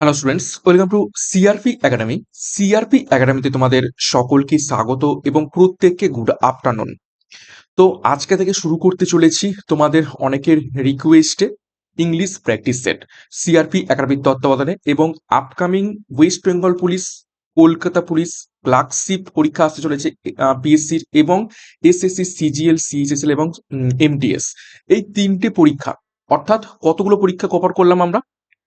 Hello students welcome to CRP academy CRP একাডেমিতে তোমাদের সকলকে স্বাগত এবং প্রত্যেককে গুড আফটারনুন তো আজকে থেকে শুরু করতে চলেছি তোমাদের অনেকের রিকোয়েস্টে ইংলিশ প্র্যাকটিস সেট সিআরপি একাডেমির তত্ত্বাবধানে এবং upcoming West Bengal police Kolkata police clerkship পরীক্ষা আসতে চলেছে পিএসসির এবং এসএসসি সিজিএল সিএইচএসএল এবং এমটিএস এই তিনটে পরীক্ষা, অর্থাৎ কতগুলো পরীক্ষা কভার করলাম আমরা?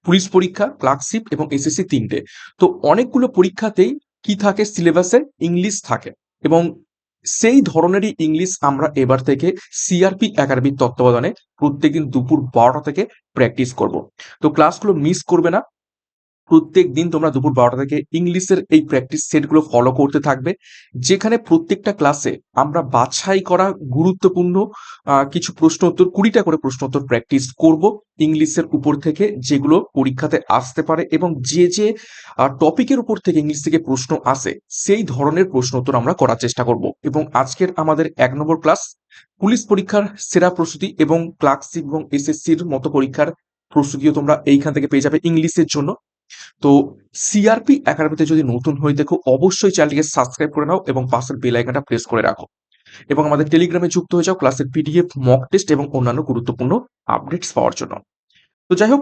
পুলিশ পরীক্ষা, ক্লার্কশিপ এবং এসএসসি তিনটে। তো অনেকগুলো পরীক্ষাতেই কি থাকে? সিলেবাসে ইংলিশ থাকে এবং সেই ধরনেরই ইংলিশ আমরা এবার থেকে সিআরপি একাডেমির তত্ত্বাবধানে প্রত্যেকদিন দুপুর বারোটা থেকে প্র্যাকটিস করব। তো ক্লাসগুলো মিস করবে না। প্রত্যেক দিন তোমরা দুপুর বারোটা থেকে ইংলিশের এই প্র্যাকটিস সেটগুলো ফলো করতে থাকবে। যেখানে প্রত্যেকটা ক্লাসে আমরা বাছাই করা গুরুত্বপূর্ণ কিছু প্রশ্ন উত্তর, কুড়িটা করে প্রশ্ন উত্তর প্র্যাকটিস করব ইংলিশের উপর থেকে, যেগুলো পরীক্ষাতে আসতে পারে এবং যে যে টপিকের উপর থেকে ইংলিশ থেকে প্রশ্ন আসে, সেই ধরনের প্রশ্ন উত্তর আমরা করার চেষ্টা করব। এবং আজকের আমাদের এক নম্বর ক্লাস পুলিশ পরীক্ষার সেরা প্রস্তুতি এবং ক্লার্কশিপ এবং এসএসসির মতো পরীক্ষার প্রস্তুতিও তোমরা এইখান থেকে পেয়ে যাবে ইংলিশের জন্য। তো সিআরপি একাডেমিতে যদি নতুন হয়ে দেখো অবশ্যই চ্যানেলটিকে সাবস্ক্রাইব করে নাও এবং পাশের বেল আইকনটা প্রেস করে রাখো। এবং আমাদের টেলিগ্রামে যুক্ত হয়ে যাও ক্লাসের পিডিএফ মক টেস্ট এবং অন্যান্য গুরুত্বপূর্ণ আপডেটস পাওয়ার জন্য। তো যাই হোক,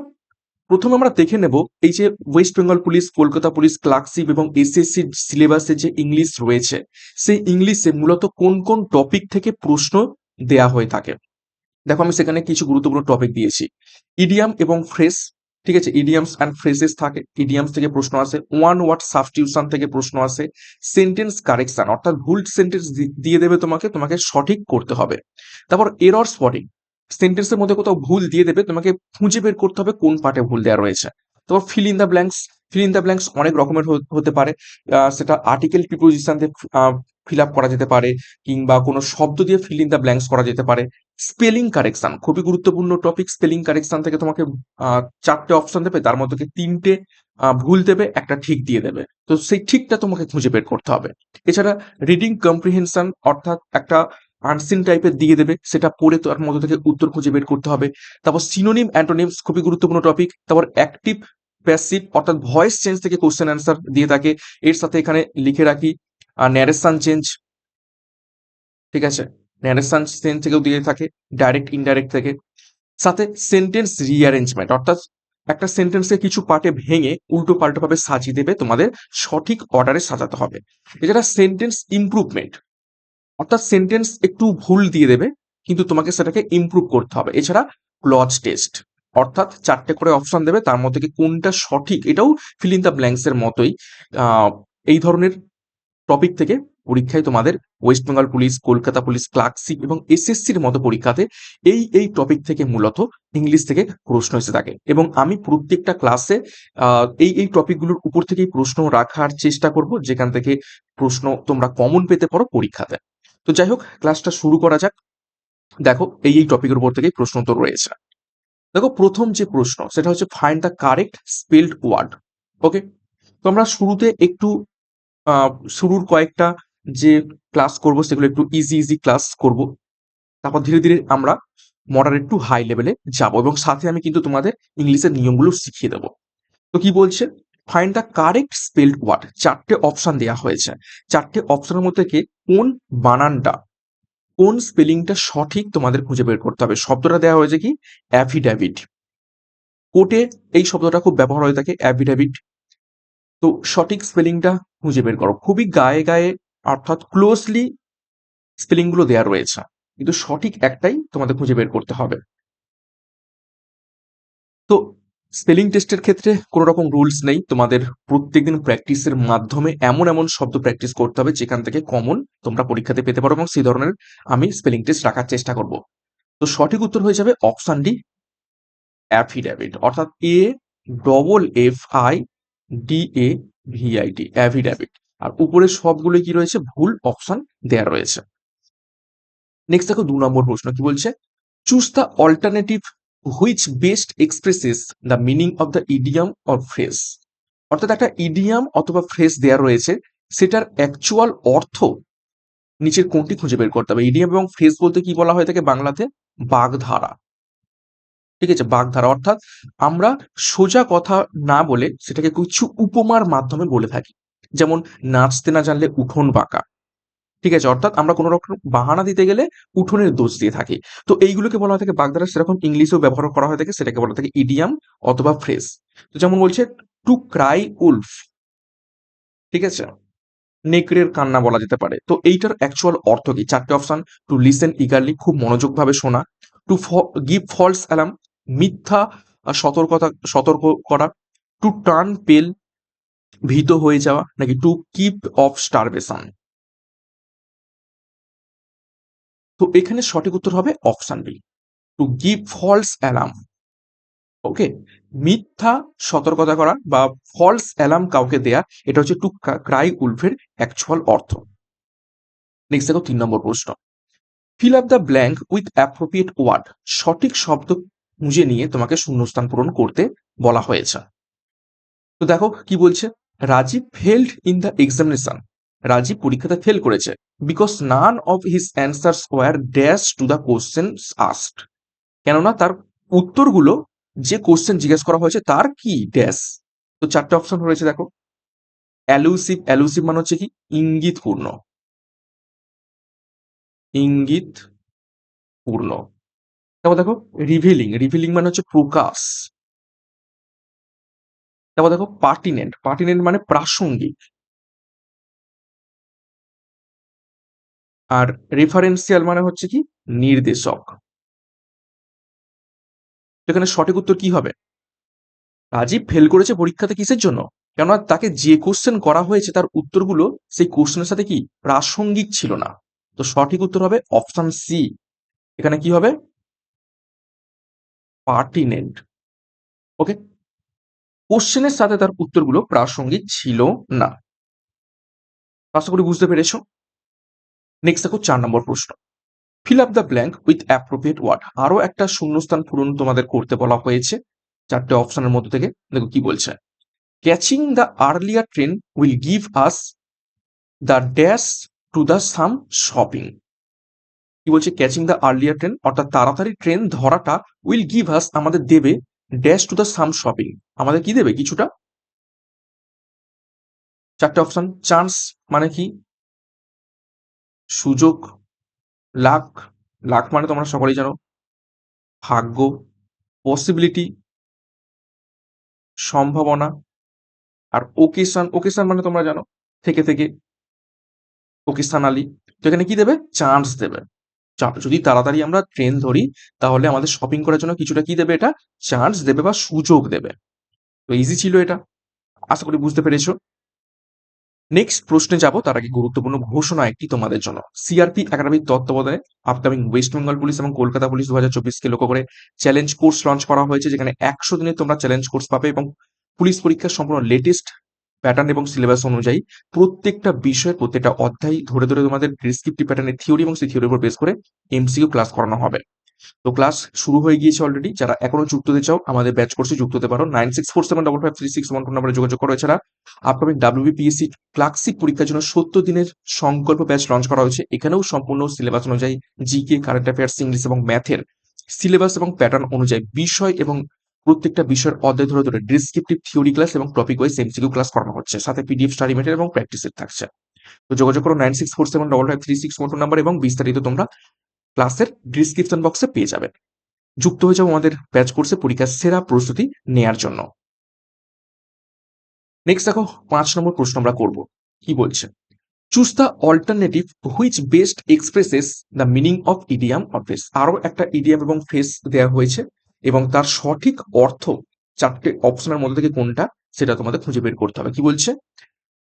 প্রথমে আমরা দেখে নেব এই যে West Bengal police Kolkata police clerkship এবং এসএসসি সিলেবাসে যে ইংলিশ রয়েছে, সেই ইংলিশে মূলত কোন কোন টপিক থেকে প্রশ্ন দেয়া হয়ে থাকে। দেখো আমি সেখানে কিছু গুরুত্বপূর্ণ টপিক দিয়েছি। ইডিয়াম এবং ফ্রেস ঠিক আছে ইডিয়ামস অ্যান্ড ফ্রেজেস থাকে ইডিয়ামস থেকে প্রশ্ন আসে ওয়ান ওয়ার্ড সাবস্টিউশন থেকে প্রশ্ন আসে সেন্টেন্স কারেকশন অর্থাৎ ভুল সেন্টেন্স দিয়ে দেবে তোমাকে তোমাকে সঠিক করতে হবে। তারপর এরর স্পটিং সেন্টেন্সের মধ্যে কোথাও ভুল দিয়ে দেবে, তোমাকে খুঁজে বের করতে হবে কোন পার্টে ভুল দেওয়া রয়েছে। তারপর fill in the blanks fill in the blanks অনেক রকমের হতে পারে সেটা আর্টিকেল প্রিপোজিশন ফিল আপ করা যেতে পারে কিংবা কোনো শব্দ দিয়ে ফিল ইন দ্য ব্ল্যাঙ্কস করা যেতে পারে। স্পেলিং কারেকশন খুবই গুরুত্বপূর্ণ টপিক স্পেলিং কারেকশন থেকে তোমাকে চারটে অপশন দেবে, তার মধ্যে তিনটে ভুল দেবে, একটা ঠিক দিয়ে দেবে। তো সেই ঠিকটা তোমাকে খুঁজে বের করতে হবে। এছাড়া রিডিং কম্প্রিহেনশন অর্থাৎ একটা আনসিন টাইপের দিয়ে দেবে, সেটা পড়ে তার মধ্যে থেকে উত্তর খুঁজে বের করতে হবে। তারপর সিনোনিম অ্যান্টোনিমস খুবই গুরুত্বপূর্ণ টপিক তারপর অ্যাক্টিভ প্যাসিভ অর্থাৎ ভয়েস চেঞ্জ থেকে কোশ্চেন অ্যান্সার দিয়ে থাকে। এর সাথে এখানে লিখে রাখি ন্যারেশন চেঞ্জ ঠিক আছে? ন্যারেশন চেঞ্জ থেকেও দিয়ে থাকে ডাইরেক্ট ইনডাইরেক্ট থেকে। সাথে সেন্টেন্স রিঅ্যারেঞ্জমেন্ট অর্থাৎ একটা সেন্টেন্সকে কিছু পার্টে ভেঙে উল্টো পাল্টো ভাবে সাজিয়ে দেবে, তোমাদের সঠিক অর্ডারে সাজাতে হবে। এছাড়া সেন্টেন্স ইমপ্রুভমেন্ট অর্থাৎ সেন্টেন্স একটু ভুল দিয়ে দেবে, কিন্তু তোমাকে সেটাকে ইমপ্রুভ করতে হবে। এছাড়া ক্লজ টেস্ট অর্থাৎ চারটে করে অপশন দেবে, তার মধ্যে কোনটা সঠিক, এটাও ফিল ইন দ্য ব্ল্যাঙ্কস এর মতোই। এই ধরনের টপিক থেকে পরীক্ষায় তোমাদের West Bengal police, Kolkata police clerkship এবং এসএসসির মতো পরীক্ষাতে এই এই টপিক থেকে মূলত ইংলিশ থেকে প্রশ্ন এসে থাকে। এবং আমি প্রত্যেকটা ক্লাসে এই এই টপিকগুলোর উপর থেকেই প্রশ্ন রাখার চেষ্টা করব, যেখান থেকে প্রশ্ন তোমরা কমন পেতে পারো পরীক্ষাতে। তো যাই হোক, ক্লাসটা শুরু করা যাক। দেখো, এই এই টপিকের উপর থেকেই প্রশ্ন তো রয়েছে। দেখো, প্রথম যে প্রশ্ন, সেটা হচ্ছে find the correct spelled word okay তো আমরা শুরুতে একটু শুরুর কয়েকটা যে ক্লাস করব সেগুলো একটু ইজি ইজি ক্লাস করব। তারপর ধীরে ধীরে আমরা মডারেট টু হাই লেভেলে যাব এবং সাথে আমি কিন্তু তোমাদের ইংলিশের নিয়মগুলো শিখিয়ে দেবো। তো কি বলছে? Find the correct spelled word চারটে অপশন দেওয়া হয়েছে। চারটে অপশনের মধ্যে থেকে কোন বানানটা? কোন স্পেলিংটা সঠিক তোমাদের খুঁজে বের করতে হবে? শব্দটা দেওয়া হয়েছে কি? অ্যাফিডেভিট কোর্টে এই শব্দটা খুব ব্যবহার হয়ে থাকে। অ্যাফিডেভিট তো সঠিক স্পেলিংটা খুঁজে বের করো। খুবই গায়ে গায়ে, অর্থাৎ ক্লোজলি স্পেলিংগুলো দেওয়া রয়েছে। কিন্তু সঠিক একটাই তোমাদের খুঁজে বের করতে হবে। তো স্পেলিং টেস্টের ক্ষেত্রে কোনো রকম রুলস নেই। তোমাদের প্রত্যেকদিন প্র্যাকটিসের মাধ্যমে এমন এমন শব্দ প্র্যাকটিস করতে হবে যেখান থেকে কমন তোমরা পরীক্ষাতে পেতে পারো এবং সেই ধরনের আমি স্পেলিং টেস্ট রাখার চেষ্টা করব। তো সঠিক উত্তর হয়ে যাবে অপশন ডি অ্যাফিডেভিট অর্থাৎ A double F I D A VIT affidavit আর উপরে সবগুলো কি রয়েছে? ভুল অপশন দেয়া রয়েছে। নেক্সট দেখো দু নম্বর প্রশ্ন কি বলছে? Choose the alternative which best expresses the meaning of the idiom or phrase অর্থাৎ একটা ইডিয়াম অথবা ফ্রেজ দেয়া রয়েছে, সেটার অ্যাকচুয়াল অর্থ নিচের কোনটি খুঁজে বের করতে হবে? ইডিয়াম এবং ফ্রেজ বলতে কি বলা হয়ে থাকে বাংলাতে? বাগধারা। ঠিক আছে? বাগধারা। অর্থাৎ আমরা সোজা কথা না বলে সেটাকে কিছু উপমার মাধ্যমে বলে থাকি। যেমন, নাচতে না জানলে উঠোন বাঁকা। ঠিক আছে? অর্থাৎ আমরা কোনো রকম বাহানা দিতে গেলে উঠোনের দোষ দিয়ে থাকি। তো এইগুলোকে বলা হয় থাকে বাগধারা, সেরকম ইংলিশেও ব্যবহার করা হয়ে থাকে। সেটাকে বলা থাকে ইডিয়াম অথবা ফ্রেজ তো যেমন বলছে টু ক্রাই উলফ ঠিক আছে? নেকড়ের কান্না বলা যেতে পারে। তো এইটার অ্যাকচুয়াল অর্থ কি? চারটে অপশন টু লিসেন ইগারলি খুব মনোযোগভাবে শোনা। টু গিভ ফলস অ্যালার্ম মিথ্যা সতর্কতা, সতর্ক করা টু টার্ন পেল ভীত হয়ে যাওয়া, নাকি টু কিপ অফ স্টারভেশন তো এখানে সঠিক উত্তর হবে option B to give false alarm okay মিথ্যা সতর্কতা করা বা ফলস অ্যালার্ম কাউকে দেয়া, এটা হচ্ছে টু ক্রাই উলফের অ্যাকচুয়াল অর্থ। নেক্সট দেখো তিন নম্বর প্রশ্ন। Fill up the blank with appropriate word সঠিক শব্দ খুঁজে নিয়ে তোমাকে শূন্যস্থান পূরণ করতে বলা হয়েছে। তো দেখো কি বলছে? Rajeev failed in the examination Rajeev পরীক্ষাতে ফেল করেছে। Because none of his answers were dash to the question asked কেননা তার উত্তরগুলো যে কোশ্চেন জিজ্ঞেস করা হয়েছে তার কি ড্যাশ তো চারটে অপশন রয়েছে দেখো। অ্যালুসিভ অ্যালুসিভ মানে হচ্ছে কি? ইঙ্গিতপূর্ণ। ইঙ্গিত পূর্ণ। তারপর দেখো রিভিলিং রিভিলিং মানে হচ্ছে প্রকাশ। তারপর দেখো পার্টিনেন্ট পার্টিনেন্ট মানে প্রাসঙ্গিক। আর রেফারেন্সিয়াল মানে হচ্ছে কি? নির্দেশক। এখানে সঠিক উত্তর কি হবে? রাজীব ফেল করেছে পরীক্ষাতে কিসের জন্য? কেননা তাকে যে কোশ্চেন করা হয়েছে, তার উত্তরগুলো সেই কোশ্চেনের সাথে কি? প্রাসঙ্গিক ছিল না। তো সঠিক উত্তর হবে অপশন সি এখানে কি হবে? পার্টিনেন্ট ওকে কোশ্চেনের সাথে তার উত্তরগুলো প্রাসঙ্গিক ছিল না। আশা করি বুঝতে পেরেছ? নেক্সট দেখো চার নম্বর প্রশ্ন। Fill up the blank with appropriate word আরও একটা শূন্যস্থান পূরণ তোমাদের করতে বলা হয়েছে চারটে অপশনের মধ্যে থেকে। দেখো কি বলছে। Catching the earlier train will give us the dash to the some shopping কি বলছে? ক্যাচিং দ্য আর্লিয়ার ট্রেন অর্থাৎ তাড়াতাড়ি ট্রেন ধরাটা উইল গিভ আস আমাদের দেবে dash to the some shopping আমাদের কি দেবে? কিছুটা? চারটে অপশন চান্স মানে কি? সুযোগ লাক লাক মানে তোমরা সকলেই জানো। ভাগ্য পসিবিলিটি সম্ভাবনা। আর ওকেশন ওকেশন মানে তোমরা জানো। থেকে থেকে ওকেশন আলী। তো এখানে কি দেবে? চান্স দেবে। যদি তাড়াতাড়ি আমরা ট্রেন ধরি, তাহলে আমাদের শপিং করার জন্য কিছুটা কি দেবে এটা? চান্স দেবে বা সুযোগ দেবে। তো ইজি ছিল এটা। আশা করি বুঝতে পেরেছ। নেক্সট প্রশ্নে যাব, তার আগে গুরুত্বপূর্ণ ঘোষণা একটি তোমাদের জন্য। সিআরপি একাডেমির তত্ত্বাবধানে আপকামিং ওয়েস্ট বেঙ্গল পুলিশ এবং কলকাতা পুলিশ দু হাজার চব্বিশকে লক্ষ্য করে চ্যালেঞ্জ কোর্স লঞ্চ করা হয়েছে, যেখানে একশো দিনে তোমরা চ্যালেঞ্জ কোর্স পাবে এবং পুলিশ পরীক্ষার সম্পূর্ণ লেটেস্ট প্যাটার্ন এবং সিলেবাস অনুযায়ী প্রত্যেকটা বিষয়ের প্রত্যেকটা অধ্যায় ধরে ধরে তোমাদের ডিসক্রিপটিভ প্যাটার্নের থিওরি এবং সেই থিওরির উপর বেস করে এমসিকিউ ক্লাস করানো হবে। তো ক্লাস শুরু হয়ে গিয়েছে অলরেডি যারা এখনও যুক্ত হতে চাও, আমাদের ব্যাচ কোর্সে যুক্ত হতে পারো। Nine six four seven double five three six one four নাম্বারে যোগাযোগ করো এছাড়া আপকামিং ডাব্লিউবিপিএসসি ক্লার্কশিপ পরীক্ষার জন্য সত্তর দিনের সংকল্প ব্যাচ লঞ্চ করা হয়েছে। এখানেও সম্পূর্ণ সিলেবাস অনুযায়ী জিকে কারেন্ট অ্যাফেয়ার্স ইংলিশ এবং ম্যাথের সিলেবাস এবং প্যাটার্ন অনুযায়ী বিষয় এবং প্রত্যেকটা বিষয়ের অধ্যায় ধরে ধরে ডিসক্রিপটিভ থিওরি ক্লাস এবং টপিক ওয়াইজ এমসিকিউ ক্লাস করানো হচ্ছে। সাথে পিডিএফ স্টাডি মেটেরিয়াল এবং প্র্যাকটিস সেট থাকছে। তো যোগাযোগ করো nine six four seven double five three six one number এবং বিস্তারিত তোমরা ক্লাসের ডিসক্রিপশন বক্সে পেয়ে যাবে। যুক্ত হয়ে যাব আমাদের ব্যাচ কোর্সে পরীক্ষার সেরা প্রস্তুতি নেয়ার জন্য। নেক্সট দেখো, পাঁচ নম্বর প্রশ্ন আমরা করব। কি বলছে? Choose the alternative which best expresses the meaning of idiom or phrase আরও একটা ইডিয়াম এবং ফেস দেওয়া হয়েছে। এবং তার সঠিক অর্থ চারটে অপশনের মধ্যে থেকে কোনটা, সেটা তোমাদের খুঁজে বের করতে হবে। কি বলছে?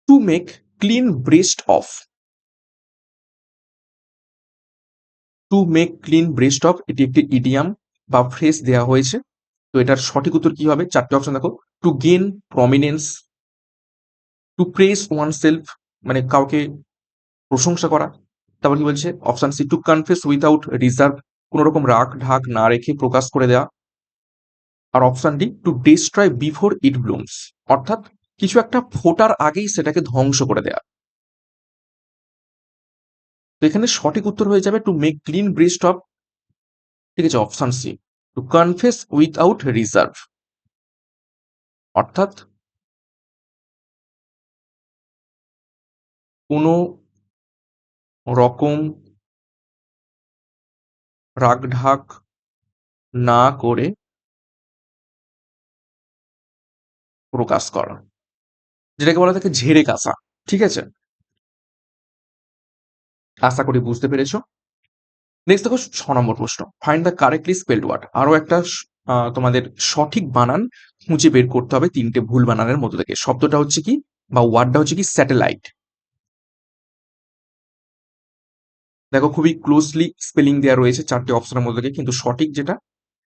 To make clean breast of to make clean breast of এটি একটি ইডিয়াম বা ফ্রেস দেওয়া হয়েছে। তো এটার সঠিক উত্তর কি হবে? চারটে অপশন দেখো। To gain prominence to press oneself মানে কাউকে প্রশংসা করা। তারপর কি বলছে? Option C to confess without reserve কোনো রকম রাগ ঢাক না রেখে প্রকাশ করে দেওয়া। আর option D to destroy before it blooms অর্থাৎ কিছু একটা ফোটার আগেই সেটাকে ধ্বংস করে দেওয়া তো এখানে সঠিক উত্তর হয়ে যাবে to make clean breast of ঠিক আছে option C to confess without reserve অর্থাৎ কোনো রকম রাগঢাক না করে প্রকাশ করা। যেটাকে বলা থাকে ঝেড়ে কাঁচা, ঠিক আছে? আশা করি বুঝতে পেরেছ। নেক্সট দেখো ছ নম্বর প্রশ্ন। Find the correctly spelled word আরও একটা তোমাদের সঠিক বানান খুঁজে বের করতে হবে তিনটে ভুল বানানের মধ্যে থেকে। শব্দটা হচ্ছে কি বা ওয়ার্ডটা হচ্ছে কি স্যাটেলাইট দেখো খুবই ক্লোজলি স্পেলিং দেওয়া রয়েছে চারটে অপশনের মধ্যে থেকে, কিন্তু সঠিক যেটা,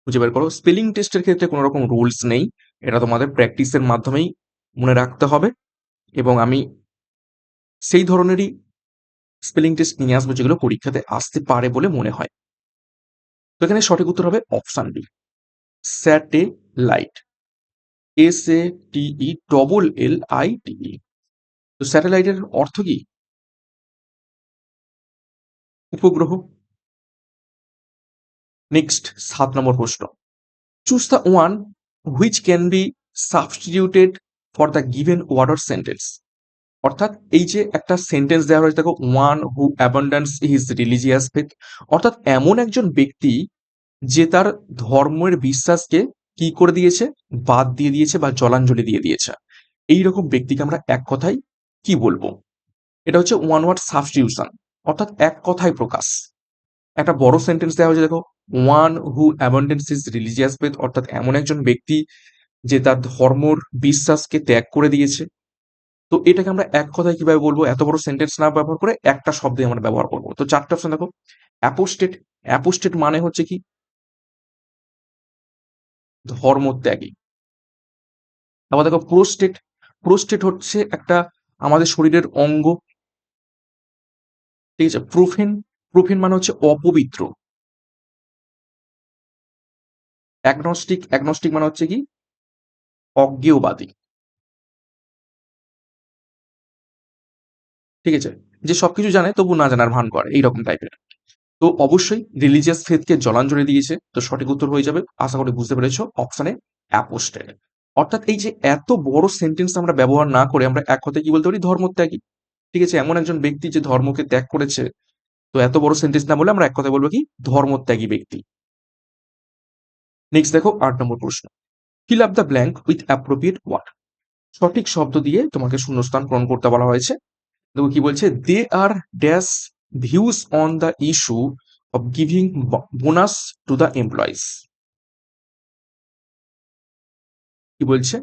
খুঁজে বের করো। স্পেলিং টেস্টের ক্ষেত্রে কোনো রকম রুলস নেই। এটা তোমাদের প্র্যাকটিসের মাধ্যমেই মনে রাখতে হবে এবং আমি সেই ধরনেরই স্পেলিং টেস্ট নিয়ে আসব যেগুলো পরীক্ষাতে আসতে পারে বলে মনে হয়। তো এখানে সঠিক উত্তর হবে option B satellite S A T E double L I T E তো স্যাটেলাইটের অর্থ কি? উপগ্রহ। নেক্সট সাত নম্বর প্রশ্ন। Choose the one which can be substituted for the given word or sentence অর্থাৎ এই যে একটা সেন্টেন্স দেওয়া হয়েছে দেখো one who abandons his religious faith অর্থাৎ এমন একজন ব্যক্তি যে তার ধর্মের বিশ্বাসকে কি করে দিয়েছে? বাদ দিয়ে দিয়েছে বা জলাঞ্জলি দিয়ে দিয়েছে। এই রকম ব্যক্তিকে আমরা এক কথায় কি বলব? এটা হচ্ছে ওয়ান ওয়ার্ড সাবস্টিটিউশন অর্থাৎ এক কথায় প্রকাশ। একটা বড় সেন্টেন্স দেওয়া হয়েছে, দেখো one who abandons is religious faith অর্থাৎ এমন একজন ব্যক্তি যে তার ধর্মর বিশ্বাসকে ত্যাগ করে দিয়েছে। তো এটাকে আমরা এক কথায় কীভাবে বলব? এত বড় সেন্টেন্স না ব্যবহার করে একটা শব্দে আমরা ব্যবহার করব। তো চারটা অপশন দেখো অ্যাপোস্টেট অ্যাপোস্টেট মানে হচ্ছে কি? ধর্ম ধর্মত্যাগী তারপর দেখো প্রোস্টেট প্রোস্টেট হচ্ছে একটা আমাদের শরীরের অঙ্গ। ঠিক আছে প্রোফেন প্রোফেন মানে হচ্ছে অপবিত্র। অ্যাগনস্টিক অ্যাগনস্টিক মানে হচ্ছে কি? অজ্ঞেয়বাদী। ঠিক আছে? যে সবকিছু জানে তবু না জানার ভান করে, এইরকম টাইপের তো অবশ্যই রিলিজিয়াস ফেথকে জলাঞ্জলি দিয়েছে, তো সঠিক উত্তর হয়ে যাবে। আশা করি বুঝতে পেরেছ অপশনে অ্যাপোস্টেড অর্থাৎ এই যে এত বড় সেন্টেন্স আমরা ব্যবহার না করে আমরা এক কথায় কি বলতে পারি? ধর্মত্যাগী। ঠিক আছে? এমন একজন ব্যক্তি যে ধর্মকে ত্যাগ করেছে তো এত বড় সেন্টেন্স না বলে আমরা এক কথায় বলব কি? ধর্মত্যাগী ব্যক্তি। নেক্সট দেখো আট নম্বর প্রশ্ন। Fill up the blank with appropriate word সঠিক শব্দ দিয়ে তোমাকে শূন্যস্থান পূরণ করতে বলা হয়েছে। দেখো কি বলছে? They are dash views on the issue of giving bonus to the employees কি বলছে?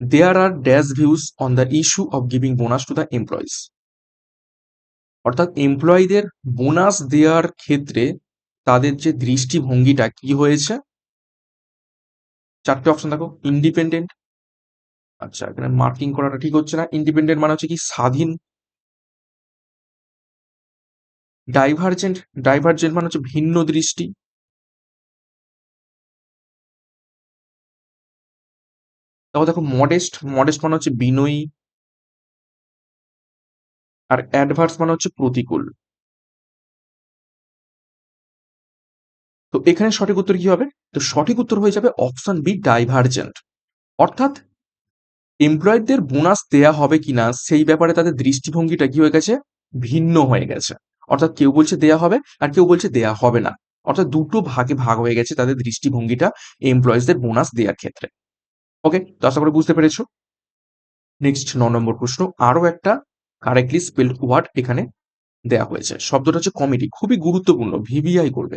There are dash views on the issue of giving bonus to the employees অর্থাৎ এমপ্লয়ীদের বোনাস দেওয়ার ক্ষেত্রে তাদের যে দৃষ্টিভঙ্গিটা কি হয়েছে? চারটে অপশন দেখো ইন্ডিপেন্ডেন্ট আচ্ছা এখানে মার্কিং করাটা ঠিক হচ্ছে না। ইন্ডিপেন্ডেন্ট মানে হচ্ছে কি স্বাধীন। ডাইভার্জেন্ট ডাইভার্জেন্ট মানে হচ্ছে ভিন্ন দৃষ্টি। তারপর দেখো মডেস্ট মডেস্ট মানে হচ্ছে বিনয়ী। আর অ্যাডভার্স মানে হচ্ছে প্রতিকূল। তো এখানে সঠিক উত্তর কি হবে? তো সঠিক উত্তর হয়ে যাবে অপশন বি ডাইভার্জেন্ট অর্থাৎ এমপ্লয়ীদের বোনাস দেয়া হবে কিনা, সেই ব্যাপারে তাদের দৃষ্টিভঙ্গিটা কি হয়ে গেছে? ভিন্ন হয়ে গেছে। অর্থাৎ কেউ বলছে দেয়া হবে আর কেউ বলছে দেয়া হবে না। অর্থাৎ দুটো ভাগে ভাগ হয়ে গেছে তাদের দৃষ্টিভঙ্গিটা এমপ্লয়িজদের বোনাস দেওয়ার ক্ষেত্রে। ওকে তো আশা করে বুঝতে পেরেছ। নেক্সট ন নম্বর প্রশ্ন। আরও একটা কারেক্টলি স্পেলড ওয়ার্ড এখানে দেয়া হয়েছে। শব্দটা হচ্ছে কমিটি খুবই গুরুত্বপূর্ণ। ভিভিআই করবে।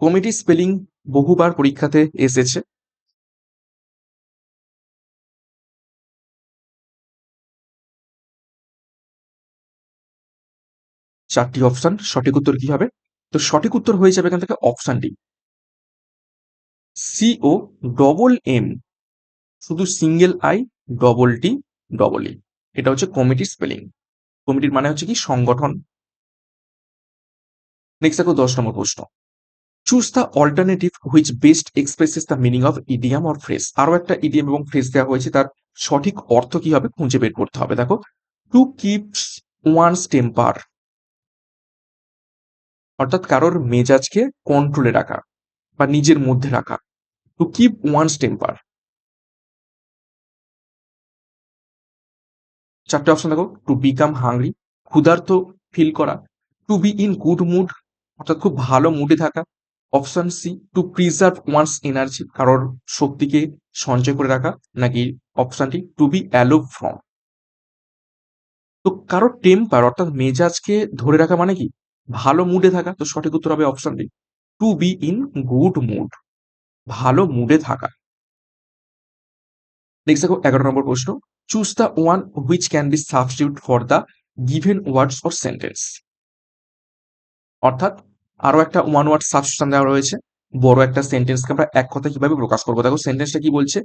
কমিটি স্পেলিং বহুবার পরীক্ষাতে এসেছে। চারটি অপশন সঠিক উত্তর কি হবে? তো সঠিক উত্তর হয়ে যাবে এখান থেকে option D C O double M শুধু single I double T double E এটা হচ্ছে কমিটি স্পেলিং কমিটির মানে হচ্ছে কি সংগঠন। নেক্সট দেখো দশ নম্বর প্রশ্ন। Choose the alternative which best expresses the meaning of idiom or phrase আরও একটা ইডিয়াম এবং ফ্রেজ দেওয়া হয়েছে, তার সঠিক অর্থ কি হবে খুঁজে বের করতে হবে। দেখো টু কিপস ওয়ানস টেম্পার অর্থাৎ কারোর মেজাজকে কন্ট্রোলে রাখা বা নিজের মধ্যে রাখা। টু কিপ ওয়ান্স টেম্পার চারটে অপশন দেখো টু বিকাম হাংরি ক্ষুধার্ত ফিল করা to be in good mood অর্থাৎ খুব ভালো মুডে থাকা option C to preserve one's energy কারোর শক্তিকে সঞ্চয় করে রাখা, নাকি অপশনটি টু বি অ্যালো ফ্রম তো কারোর টেম্পার অর্থাৎ মেজাজকে ধরে রাখা মানে কি? ভালো মুডে থাকা, তো সঠিক উত্তর হবে অপশনটি to be in good mood ভালো মুডে থাকা। নেক্সট দেখো, এগারো নম্বর প্রশ্ন। Choose the one which can be substitute for the given words or sentence অর্থাৎ আরও একটা ওয়ান ওয়ার্ড সাবস্টিউশন দেওয়া রয়েছে। বড় একটা সেন্টেন্সকে আমরা এক কথা কীভাবে প্রকাশ করব? দেখো সেন্টেন্সটা কি বলছে?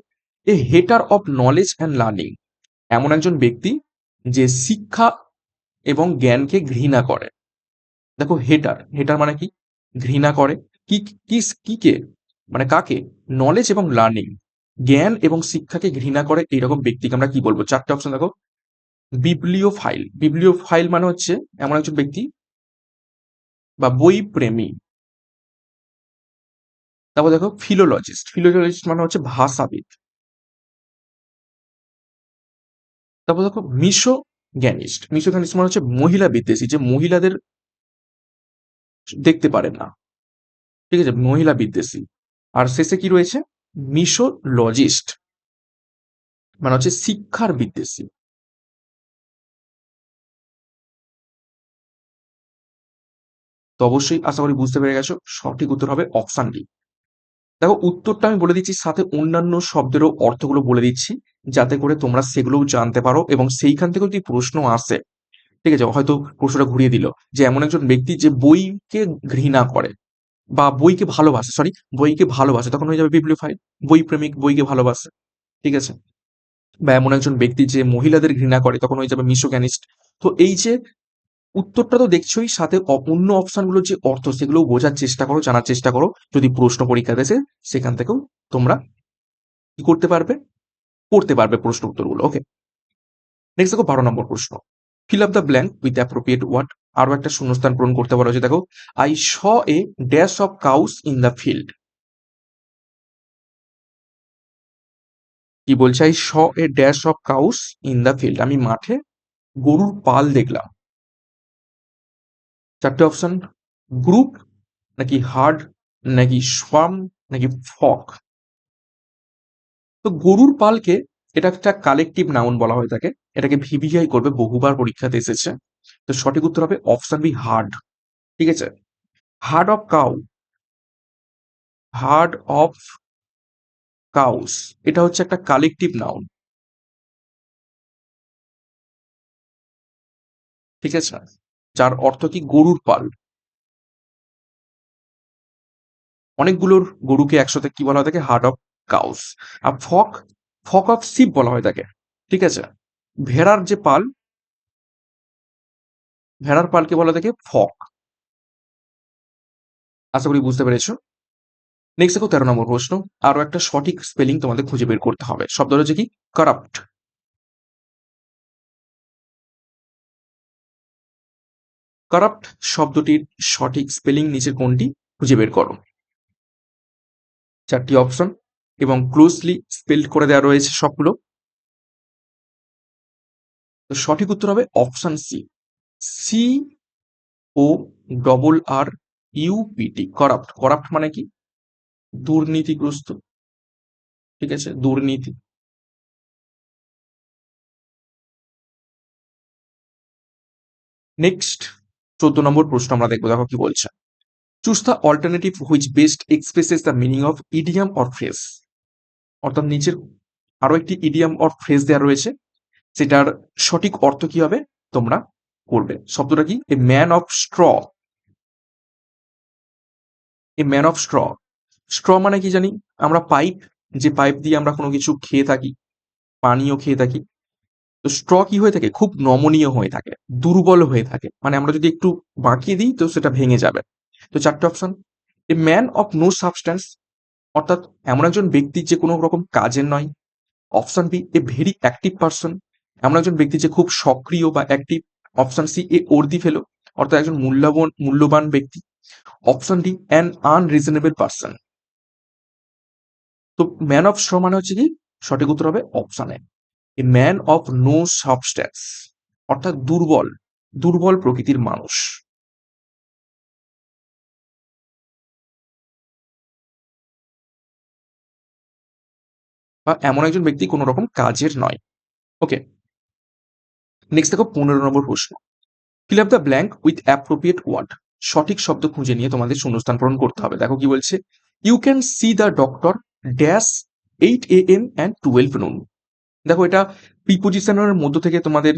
A hater of knowledge and learning এমন একজন ব্যক্তি যে শিক্ষা এবং জ্ঞানকে ঘৃণা করে। দেখো হেটার হেটার মানে কি? ঘৃণা করে। কি কি কিকে মানে কাকে? নলেজ এবং লার্নিং জ্ঞান এবং শিক্ষাকে ঘৃণা করে এইরকম ব্যক্তিকে আমরা কি বলব? চারটে অপশন দেখো। বিপ্লিও ফাইল বিপ্লিও ফাইল মানে হচ্ছে এমন একজন ব্যক্তি বা বই প্রেমী। তারপর দেখো ফিলোলজিস্ট ফিলোলজিস্ট মানে হচ্ছে ভাষাবিদ। তারপর দেখো মিশো জ্ঞানিস্ট মিশো জ্ঞানিস্ট মানে হচ্ছে মহিলা বিদ্বেষী, যে মহিলাদের দেখতে পারেন না। ঠিক আছে? মহিলা বিদ্বেষী। আর শেষে কি রয়েছে? মিশো লজিস্ট মানে হচ্ছে শিক্ষার বিদ্বেষী। তো অবশ্যই আশা করি বুঝতে পেরে গেছো, সঠিক উত্তর হবে অপশন ডি। দেখো, উত্তরটা আমি বলে দিচ্ছি, সাথে অন্যান্য শব্দেরও অর্থগুলো বলে দিচ্ছি, যাতে করে তোমরা সেগুলোও জানতে পারো এবং সেইখান থেকে যদি প্রশ্ন আসে, ঠিক আছে, হয়তো প্রশ্নটা ঘুরিয়ে দিল, যে এমন একজন ব্যক্তি যে বইকে ঘৃণা করে। বা বইকে ভালোবাসে সরি বইকে ভালোবাসে। তখন হয়ে যাবে বিপ্লিফাইড বই প্রেমিক, বইকে ভালোবাসে। ঠিক আছে? বা এমন একজন ব্যক্তি যে মহিলাদের ঘৃণা করে, তখন হয়ে যাবে মিশোগ্যানিস্ট তো এই যে উত্তরটা তো দেখছোই, সাথে অন্য অপশনগুলোর যে অর্থ সেগুলো বোঝার চেষ্টা করো, জানার চেষ্টা করো। যদি প্রশ্ন পরীক্ষা দেশে, সেখান থেকেও তোমরা কি করতে পারবে? করতে পারবে প্রশ্ন উত্তরগুলো। ওকে নেক্সট দেখো বারো নম্বর প্রশ্ন। Fill up the blank with appropriate word আরও একটা শূন্যস্থান পূরণ করতে পারো যে দেখো I saw a dash of cows in the field কি বলছে? I saw a dash of cows in the field আমি মাঠে গরুর পাল দেখলাম। চারটে অপশন গ্রুপ নাকি হার্ড নাকি সোয়াম নাকি ফক তো গরুর পালকে এটা একটা কালেকটিভ নাউন বলা হয়ে থাকে। এটাকে ভিভিআই করবে, বহুবার পরীক্ষাতে এসেছে। তো সঠিক উত্তর হবে অপশন বি হার্ড ঠিক আছে? Herd of cow herd of cows এটা হচ্ছে একটা কালেকটিভ নাউন ঠিক আছে? যার অর্থ কি? গরুর পাল। অনেকগুলোর গরুকে একসাথে কি বলা হয় থাকে হার্ড অফ কাউস আর ফক ফক অফ শিপ বলা হয় তাকে। ঠিক আছে? ভেড়ার যে পাল ভেড়ার পালকে বলা থাকে ফক। আশা করি বুঝতে পেরেছ? নেক্সট দেখো তেরো নম্বর প্রশ্ন। আরও একটা সঠিক স্পেলিং তোমাদের খুঁজে বের করতে হবে। শব্দ হচ্ছে কি? কারাপ্ট কারাপ্ট শব্দটির সঠিক স্পেলিং নিচের কোনটি? খুঁজে বের করো। চারটি অপশন এবং ক্লোজলি স্পেল্ড করে দেওয়া রয়েছে সবগুলো। তো সঠিক উত্তর হবে option C C O double R U P T corrupt corrupt মানে কি? দুর্নীতিগ্রস্ত। ঠিক আছে? দুর্নীতি। নেক্সট চোদ্দ নম্বর প্রশ্ন আমরা দেখব, দেখো কি বলছে। Choose the alternative which best expresses the meaning of idiom or phrase অর্থাৎ নিচের আরও একটি ইডিয়াম অর ফ্রেজ দেওয়া রয়েছে। সেটার সঠিক অর্থ কি হবে? তোমরা করবে। শব্দটা কি? A man of straw a man of straw straw মানে কি জানি? আমরা পাইপ, যে পাইপ দিয়ে আমরা কোনো কিছু খেয়ে থাকি, পানীয় খেয়ে থাকি, তো স্ট্র কি হয়ে থাকে? খুব নমনীয় হয়ে থাকে, দুর্বল হয়ে থাকে। মানে আমরা যদি একটু বাঁকিয়ে দিই, তো সেটা ভেঙে যাবে। তো চারটে option a man of no substance অর্থাৎ এমন একজন ব্যক্তি যে কোনো রকম কাজের নয়। Option B a very active person এমন একজন ব্যক্তি যে খুব সক্রিয় বা active option C a worthy fellow অর্থাৎ একজন মূল্যবান মূল্যবান ব্যক্তি option D an unreasonable person তো ম্যান অফ স্ট্র মানে হচ্ছে কি? সঠিক উত্তর হবে অপশানে a man of no substance অর্থাৎ দুর্বল দুর্বল প্রকৃতির মানুষ. বা এমন একজন ব্যক্তি কোনো রকম কাজের নয়। ওকে নেক্সট দেখো পনেরো নম্বর প্রশ্ন। Fill up the blank with appropriate word সঠিক শব্দ খুঁজে নিয়ে তোমাদের শূন্যস্থান পূরণ করতে হবে। দেখো কি বলছে you can see the doctor dash eight A M and twelve noon দেখো এটা প্রিপোজিশনের মধ্য থেকে তোমাদের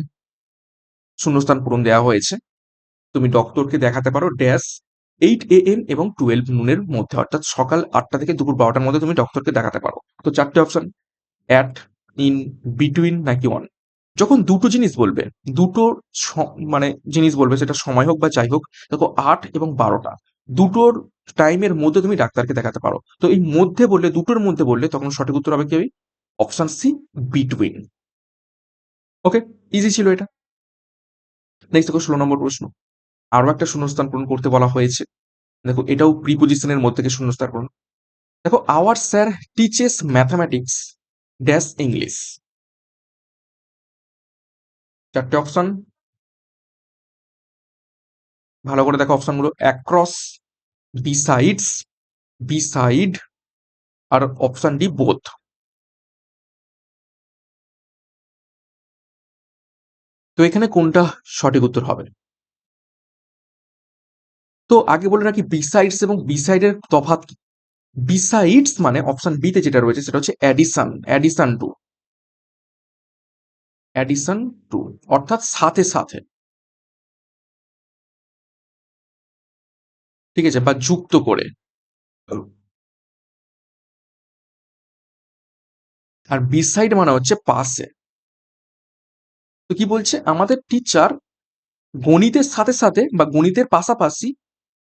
শূন্যস্থান পূরণ দেওয়া হয়েছে। তুমি ডক্টরকে দেখাতে পারো ড্যাশ এইট এ এম এবং টুয়েলভ নুনের মধ্যে। অর্থাৎ সকাল আটটা থেকে দুপুর বারোটার মধ্যে তুমি ডক্টরকে দেখাতে পারো। তো চারটে অপশন অ্যাট ইন বিটুইন নাকি অন যখন দুটো জিনিস বলবে, দুটো মানে জিনিস বলবে, সেটা সময় হোক বা যাই হোক, দেখো আট এবং বারোটা, দুটোর টাইমের মধ্যে তুমি ডাক্তারকে দেখাতে পারো। তো এই মধ্যে বললে, দুটোর মধ্যে বললে, তখন সঠিক উত্তর হবে কি option C between okay easy ছিল এটা। নেক্সট দেখো ষোলো নম্বর প্রশ্ন। আরও একটা শূন্যস্থান পূরণ করতে বলা হয়েছে। দেখো এটাও প্রিপোজিশনের মধ্যে থেকে শূন্যস্থান পূরণ। দেখো our sir teaches mathematics dash English চারটে অপশন ভালো করে দেখো অপশনগুলো অ্যাক্রস বিসাইডস বিসাইড আর অপশন ডি বোথ তো এখানে কোনটা সঠিক উত্তর হবে? তো আগে বলে রাখি বিসাইডস এবং বিসাইডের তফাৎ কি? বিসাইডস মানে অপশন বিতে যেটা রয়েছে সেটা হচ্ছে addition addition to addition to, অর্থাৎ সাথে সাথে। ঠিক আছে, বা যুক্ত করে। আর বিসাইড মানে হচ্ছে পাশে। তো কি বলছে? আমাদের টিচার গণিতের সাথে সাথে বা গণিতের পাশাপাশি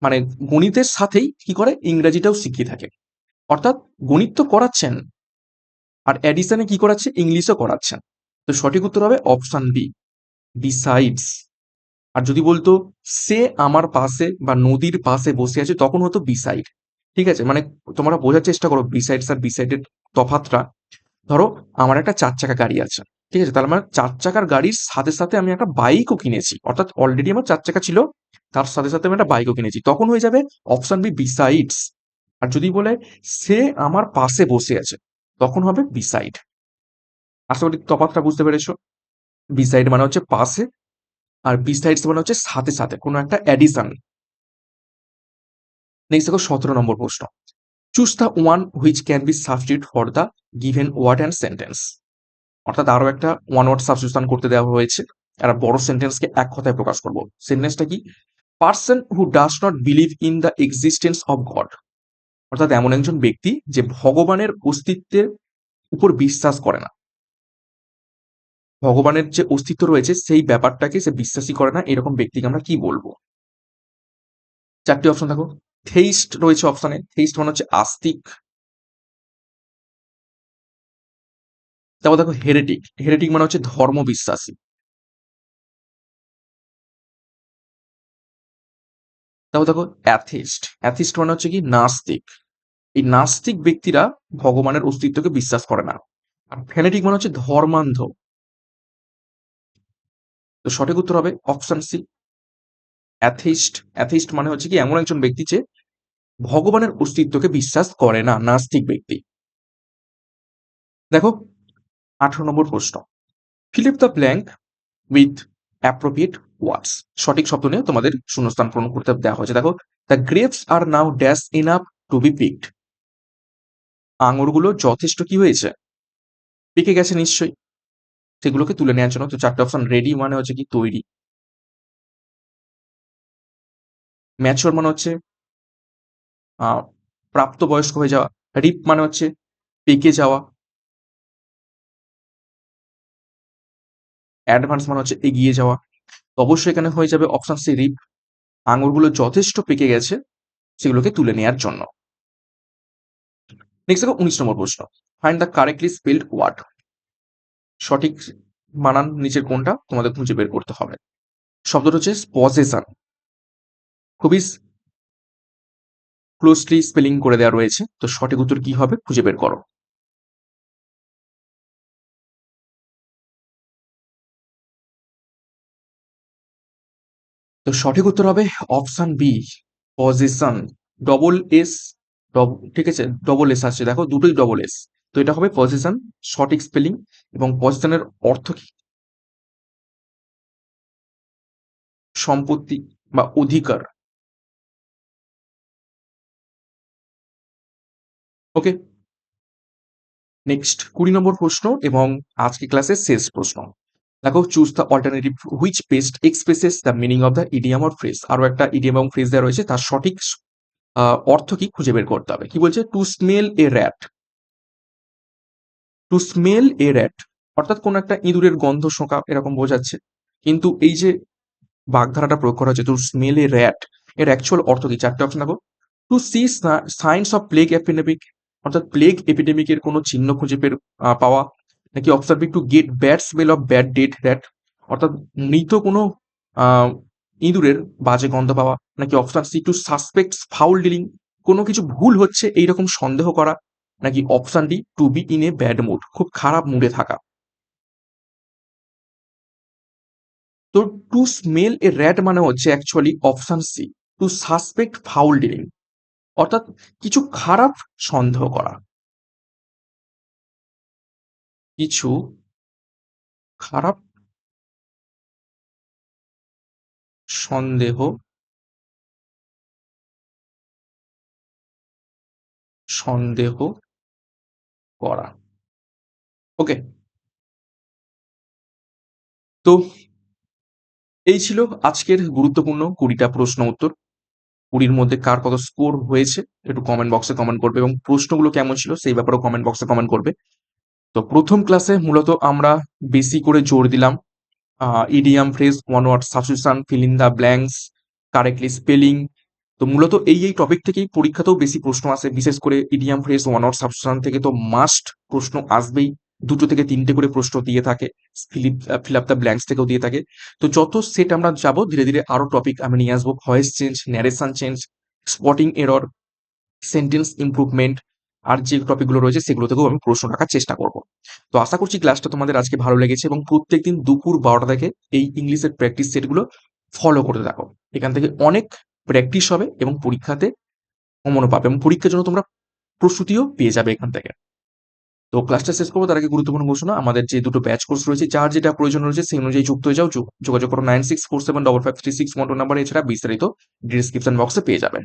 মানে গণিতের সাথেই কি করে? ইংরেজিটাও শিখিয়ে থাকে। অর্থাৎ গণিত তো করাচ্ছেন, আর অ্যাডিশনে কি করাচ্ছে? ইংলিশও করাচ্ছেন। তো সঠিক উত্তর হবে অপশান বি ডিসাইডস আর যদি বলতো, সে আমার পাশে বা নদীর পাশে বসে আছে, তখন হতো বিসাইড ঠিক আছে? মানে তোমরা বোঝার চেষ্টা করো বিসাইডস আর বিসাইডের তফাতটা। ধরো, আমার একটা চার চাকা গাড়ি আছে। ঠিক আছে? তাহলে আমার চার চাকার গাড়ির সাথে সাথে আমি একটা বাইকও কিনেছি। অর্থাৎ অলরেডি আমার চার চাকা ছিল, তার সাথে সাথে আমি একটা বাইকও কিনেছি। তখন হয়ে যাবে অপশন বি বিসাইডস আর যদি বলে, সে আমার পাশে বসে আছে, তখন হবে বিসাইড আশা করি তফাৎটা বুঝতে পেরেছ? বিসাইড মানে হচ্ছে পাশে, আর বিসাইডস মানে হচ্ছে সাথে সাথে, কোনো একটা অ্যাডিশন নেক্সট দেখো সতেরো নম্বর প্রশ্ন। Choose the one which can be substitute for the given word and sentence অর্থাৎ আরও একটা ওয়ান ওয়ার্ড সাবস্টিটিউশন করতে দেওয়া হয়েছে। একটা বড় সেন্টেন্সকে এক কথায় প্রকাশ করব। সেন্টেন্সটা কি? Person who does not believe in the existence of God অর্থাৎ এমন একজন ব্যক্তি যে ভগবানের অস্তিত্বের উপর বিশ্বাস করে না। ভগবানের যে অস্তিত্ব রয়েছে, সেই ব্যাপারটাকে সে বিশ্বাসই করে না। এরকম ব্যক্তিকে আমরা কি বলব? চারটি অপশন দেখো। থেইস্ট রয়েছে অপশনে থেইস্ট মানে হচ্ছে আস্তিক। তারপর দেখো হেরেটিক হেরেটিক মানে হচ্ছে ধর্ম বিশ্বাসী তারপর দেখো অ্যাথিস্ট অ্যাথিস্ট মানে হচ্ছে কি? নাস্তিক। এই নাস্তিক ব্যক্তিরা ভগবানের অস্তিত্বকে বিশ্বাস করে না। আর ফেনেটিক মানে হচ্ছে ধর্মান্ধ। তো সঠিক উত্তর হবে অপশন সি, অ্যাথিস্ট। অ্যাথিস্ট মানে হচ্ছে কি এমন একজন ব্যক্তি যে ভগবানের অস্তিত্বকে বিশ্বাস করে না, নাস্তিক ব্যক্তি। দেখো, আঠারো নম্বর প্রশ্ন। Fill up the blank with appropriate words. সঠিক শব্দ নিয়ে তোমাদের শূন্যস্থান পূরণ করতে দেওয়া হয়েছে। দেখো, the grapes are now dash up to be picked. আঙুরগুলো যথেষ্ট কি হয়েছে? পেকে গেছে নিশ্চয়ই। সেগুলোকে তুলে নেওয়ার জন্য তো চারটে অপশন রেডি মানে হচ্ছে কি তৈরি। ম্যাচোর মানে হচ্ছে প্রাপ্তবয়স্ক হয়ে যাওয়া। রিপ মানে হচ্ছে পেকে যাওয়া। অ্যাডভান্স মানে হচ্ছে এগিয়ে যাওয়া। অবশ্যই এখানে হয়ে যাবে অপশন সি রিপ আঙুরগুলো যথেষ্ট পেকে গেছে, সেগুলোকে তুলে নেওয়ার জন্য। নেক্সট দেখো উনিশ নম্বর প্রশ্ন। Find the correctly spelled word সঠিক মানান নিচের কোনটা তোমাদের খুঁজে বের করতে হবে। শব্দটা হচ্ছে পজেশন খুবই ক্লোজলি স্পেলিং করে দেওয়া রয়েছে, তো সঠিক উত্তর কি হবে খুঁজে বের করো। তো সঠিক উত্তর হবে option B position double S ঠিক আছে ডবল এস আসছে। দেখো, দুটোই ডবল এস তো এটা হবে পজিশন সঠিক স্পেলিং এবং পজিশনের অর্থ কি? সম্পত্তি বা অধিকার। ওকে নেক্সট কুড়ি নম্বর প্রশ্ন এবং আজকে ক্লাসের শেষ প্রশ্ন। দেখো choose the alternative which best expresses the meaning of the idiom or phrase আরও একটা ইডিয়াম এবং ফ্রেজ দেওয়া রয়েছে, তার সঠিক অর্থ কি খুঁজে বের করতে হবে। কি বলছে? To smell a rat to smell a rat অর্থাৎ কোন একটা ইঁদুরের গন্ধ শোঁকা এরকম বোঝাচ্ছে। কিন্তু এই যে বাগধারাটা প্রয়োগ করা হচ্ছে টু স্মেল এ র্যাট এর অ্যাকচুয়াল অর্থ কি? চারটে অপশন দেখো। To see signs of plague epidemic অর্থাৎ প্লেগ এপিডেমিকের কোনো চিহ্ন খুঁজে পের পাওয়া, নাকি observe to get bad smell of bad dead rat অর্থাৎ মৃত কোনো ইঁদুরের বাজে গন্ধ পাওয়া, নাকি option C to suspect foul dealing কোনো কিছু ভুল হচ্ছে, এইরকম সন্দেহ করা নাকি option D to be in a bad mood খুব খারাপ মুডে থাকা। তো টু স্মেল এ র্যাট মানে হচ্ছে actually option C to suspect foul dealing অর্থাৎ কিছু খারাপ সন্দেহ করা। কিছু খারাপ সন্দেহ সন্দেহ করা। ওকে। তো, এই ছিল আজকের গুরুত্বপূর্ণ কুড়িটা প্রশ্ন উত্তর। কুড়ির মধ্যে কার কত স্কোর হয়েছে, একটু কমেন্ট বক্সে কমেন্ট করবে এবং প্রশ্নগুলো কেমন ছিল সেই ব্যাপারেও কমেন্ট বক্সে কমেন্ট করবে। তো, প্রথম ক্লাসে মূলত আমরা বেশি করে জোর দিলাম। Idiom phrase one word substitution fill in the blanks correctly spelling তো মূলত এই এই টপিক থেকেই পরীক্ষাতেও বেশি প্রশ্ন আসে, বিশেষ করে idiom phrase one word substitution থেকে তো মাস্ট প্রশ্ন আসবেই। দুটো থেকে তিনটে করে প্রশ্ন দিয়ে থাকে fill up fill up the blanks থেকেও দিয়ে থাকে। তো যত সেট আমরা যাব, ধীরে ধীরে আরও টপিক আমি নিয়ে আসব। Voice change narration change spotting error sentence improvement আর যে টপিকগুলো রয়েছে সেগুলো থেকেও আমি প্রশ্ন রাখার চেষ্টা করব। তো আশা করছি ক্লাসটা তোমাদের আজকে ভালো লেগেছে এবং প্রত্যেকদিন দুপুর বারোটা থেকে এই ইংলিশের প্র্যাকটিস সেটগুলো ফলো করতে থাকো। এখান থেকে অনেক প্র্যাকটিস হবে এবং পরীক্ষাতে অমনও পাবে এবং পরীক্ষার জন্য তোমরা প্রস্তুতিও পেয়ে যাবে এখান থেকে। তো ক্লাসটা শেষ করব, তার আগে গুরুত্বপূর্ণ ঘোষণা, আমাদের যে দুটো ব্যাচ কোর্স রয়েছে, যার যেটা প্রয়োজন রয়েছে সেই অনুযায়ী যুক্ত হয়ে যাও যোগাযোগ করো nine six four seven double five three six one number এছাড়া বিস্তারিত ডিসক্রিপশন বক্সে পেয়ে যাবেন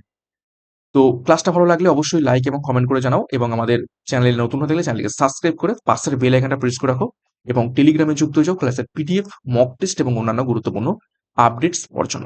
তো ক্লাসটা ভালো লাগলে অবশ্যই লাইক এবং কমেন্ট করে জানাও এবং আমাদের চ্যানেলে নতুন হতে গেলে চ্যানেলকে সাবস্ক্রাইব করে পাশের বেল আইকনটা প্রেস করে রাখো এবং টেলিগ্রামে যুক্ত হয়ে যাও ক্লাসের পিডিএফ মক টেস্ট এবং অন্যান্য গুরুত্বপূর্ণ আপডেটস পাওয়ার জন্য।